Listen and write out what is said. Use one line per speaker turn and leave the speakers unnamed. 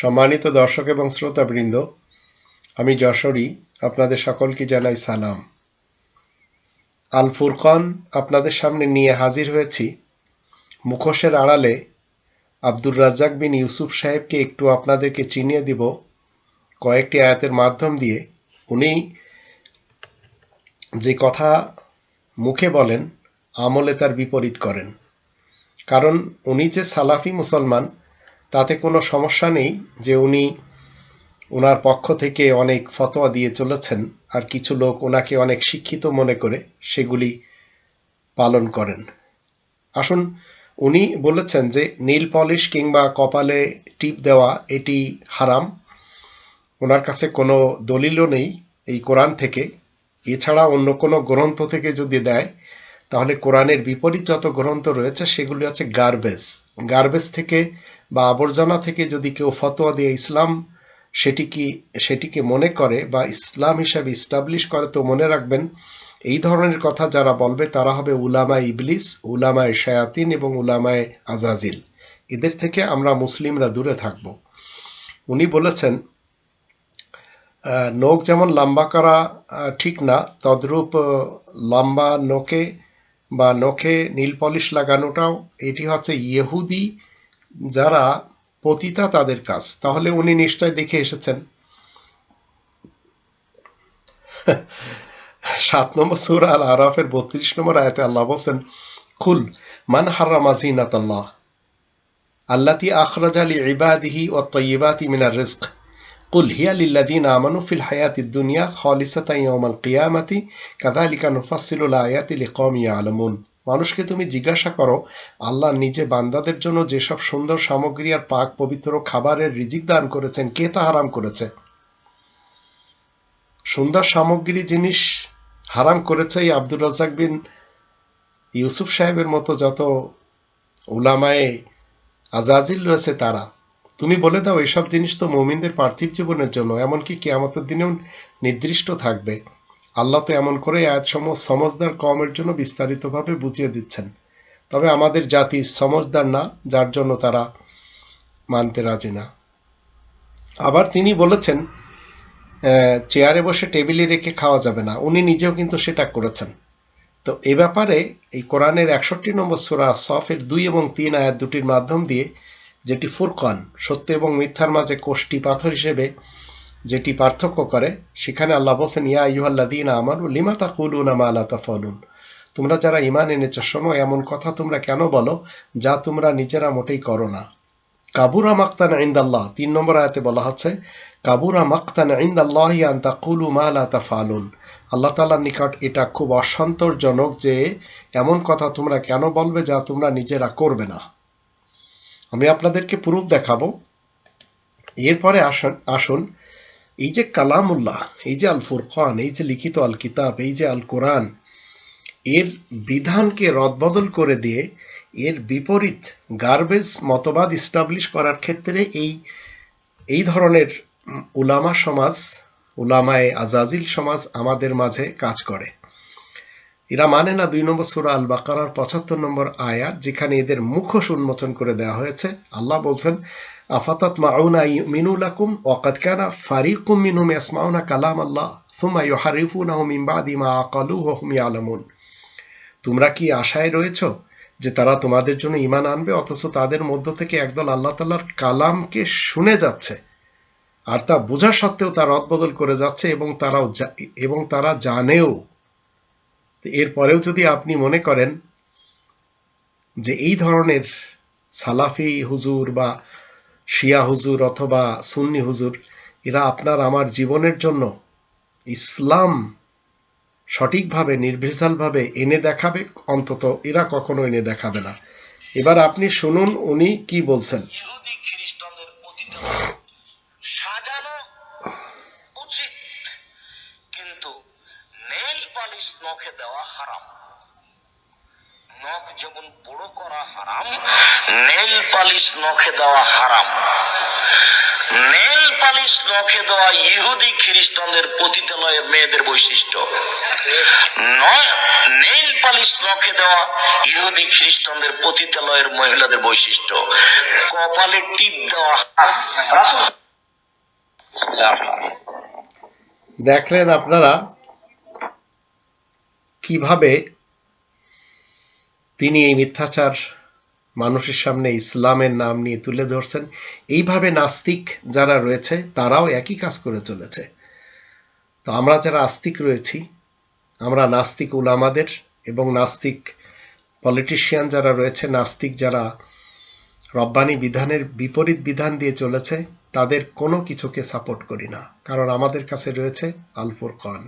সম্মানিত দর্শক এবং শ্রোতাবৃন্দ, আমি যশোরী, আপনাদের সকলকে জানাই সালাম। আল ফুরকান আপনাদের সামনে নিয়ে হাজির হয়েছি। মুখোশের আড়ালে আব্দুর রাজ্জাক বিন ইউসুফ সাহেবকে একটু আপনাদেরকে চিনিয়ে দিব। কয়েকটি আয়াতের মাধ্যম দিয়ে উনি যে কথা মুখে বলেন, আমলে তার বিপরীত করেন। কারণ উনি যে সালাফি মুসলমান তাতে কোনো সমস্যা নেই যে উনি ওনার পক্ষ থেকে অনেক ফতোয়া দিয়ে চলেছেন, আর কিছু লোক ওনাকে অনেক শিক্ষিত মনে করে সেগুলি পালন করেন। আসুন, উনি বলেছেন যে নীল পলিশ কিংবা কপালে টিপ দেওয়া এটি হারাম। ওনার কাছে কোনো দলিলও নেই এই কোরআন থেকে। এছাড়া অন্য কোনো গ্রন্থ থেকে যদি দেয়, তাহলে কোরআনের বিপরীত যত গ্রন্থ রয়েছে সেগুলি হচ্ছে গার্বেজ গার্বেজ থেকে বা আবর্জনা থেকে যদি কেউ ফতোয়া দিয়ে ইসলাম সেটি কি, সেটিকে মনে করে বা ইসলাম হিসাবে ইস্টাবলিশ করে, তো মনে রাখবেন, এই ধরনের কথা যারা বলবে তারা হবে উলামায় ইবলিস, উলামায় শায়াতিন এবং উলামায় আজাজিল। এদের থেকে আমরা মুসলিমরা দূরে থাকব। উনি বলেছেন নখ যেমন লম্বা করা ঠিক না, তদ্রূপ লম্বা নখে বা নখে নীল পলিশ লাগানোটাও, এটি হচ্ছে ইহুদি যারা পতিতা তাদের কাজ তাহলে উনি নিশ্চয় দেখে এসেছেন সাত নম্বর সুর আল আরাফের বত্রিশ নম্বর আয়াতে আল্লাহ বলছেন খুল মান হারামা জিনাত আল্লাহ আল্লাতি আখরাজা লি ইবাদিহি ও তৈবাতি মিনার রিস্ক قل هي للذين آمنوا في الحياة الدنيا خالصة يوم القيامة كذلك نفصل الآيات لقوم يعلمون মানুষকে তুমি জিজ্ঞাসা করো, আল্লাহ নিজে বান্দাদের জন্য যেসব সুন্দর সামগ্রী আর পাক পবিত্র খাবারের রিজিক দান করেছেন, কে তা হারাম করেছে? সুন্দর সামগ্রী জিনিস হারাম করেছে এই আব্দুর রাজ্জাক বিন ইউসুফ সাহেবের মতো যত উলামায়ে আজাজিল রয়েছে তারা। তুমি বলে দাও, এসব জিনিস তো মমিনদের পার্থিব জীবনের জন্য, এমনকি কেয়ামতের দিনেও নির্দিষ্ট থাকবে। আল্লাহ তো এমন করে আয়াতসমূহ সমজদার কমের জন্য বিস্তারিতভাবে বুঝিয়ে দিচ্ছেন। তবে আমাদের জাতি সমজদার না, যার জন্য তারা মানতে রাজি না। আবার তিনি বলেছেন চেয়ারে বসে টেবিলে রেখে খাওয়া যাবে না। উনি নিজেও কিন্তু সেটা করেছেন। তো এ ব্যাপারে এই কোরআনের একষট্টি নম্বর সুরা সফের দুই এবং তিন আয়াত দুটির মাধ্যম দিয়ে যেটি ফুরকান, সত্য এবং মিথ্যার মাঝে কোষ্টি পাথর হিসেবে যেটি পার্থক্য করে, সেখানে আল্লাহ বলছেন, ইয়া ইউহাল্লাদিন আমানু, লিমা তাকুলুনা মা লা তাফালুন তোমরা যারা ঈমান এনেছো, শোনো, এমন কথা তোমরা কেন বলো যা তোমরা নিজেরা মোটেই করো না? কাবুরা মাক্তান ইন্দাল্লাহ, তিন নম্বর আয়াতে বলা হচ্ছে কাবুরা মাক্তান ইন্দাল্লাহ আন তাকুলু মা লা তাফালুন আল্লাহ তাআলার নিকট এটা খুব অসন্তোষজনক যে, এমন কথা তোমরা কেন বলবে যা তোমরা নিজেরা করবে না? আমি আপনাদেরকে প্রুফ দেখাবো। এরপরে আসুন আসুন এই যে কালামুল্লাহ, এই যে আল ফুরকান এই যে লিখিত আল কিতাব এই যে আল কোরআন এর বিধানকে রদবদল করে দিয়ে এর বিপরীত গার্বেজ মতবাদ ইস্টাবলিশ করার ক্ষেত্রে এই এই ধরনের উলামা সমাজ, উলামায় আজাজিল সমাজ আমাদের মাঝে কাজ করে। এরা মানে না দুই নম্বর সুরা আল বাকারার পঁচাত্তর নম্বর আয়াত, যেখানে এদের মুখোশ উন্মোচন করে দেওয়া হয়েছে। আল্লাহ বলছেন, আফাতাত মাউনা মিনু লাকুম, ওয়াকাদ কানা ফারিকুম ইয়াসমাউনা কালাম আল্লাহ সুম্মা ইউহারিফুনাহু মিন বাদি মা আকালুহু ওয়া হুম ইয়ালামুন। তোমরা কি আশায় রয়েছো যে তারা তোমাদের জন্য ঈমান আনবে, অথচ তাদের মধ্য থেকে একদল আল্লাহ তাআলার কালামকে শুনে যাচ্ছে, আর তা বোঝা সত্ত্বেও তা রদবদল করে যাচ্ছে এবং তারাও এবং তারা জানেও তো এরপরেও যদি আপনি মনে করেন যে এই ধরনের সালাফি হুজুর বা শিয়া হুজুর অথবা সুন্নি হুজুর, এরা আপনার আমার জীবনের জন্য ইসলাম সঠিকভাবে, নির্ভেজালভাবে এনে দেখাবে? অন্তত এরা কখনো এনে দেখাবে না। এবার আপনি শুনুন উনি কি বলছেন।
নেল নখে দেওয়া হারাম। নখ যেমন বড় করা হারাম, নেল পালিশ নখে দেওয়া হারাম। নেল পালিশ নখে দেওয়া ইহুদি খ্রিস্টানদের পতিতালয়ের মেয়েদের বৈশিষ্ট্য। নেল পালিশ নখে দেওয়া ইহুদি খ্রিস্টানদের পতিতালয়ের মহিলাদের বৈশিষ্ট্য। কপালে টিপ দেওয়া
দেখলেন আপনারা কীভাবে তিনি এই মিথ্যাচার মানুষের সামনে ইসলামের নাম নিয়ে তুলে ধরছেন, এইভাবে নাস্তিক যারা রয়েছে, তারাও একই কাজ করে চলেছে। তো আমরা যারা আস্তিক রয়েছি, আমরা নাস্তিক উলামাদের এবং নাস্তিক পলিটিশিয়ান যারা রয়েছে, নাস্তিক যারা রব্বানি বিধানের বিপরীত বিধান দিয়ে চলেছে, তাদের কোনো কিছুকে সাপোর্ট করি না। কারণ আমাদের কাছে রয়েছে আল ফুরকান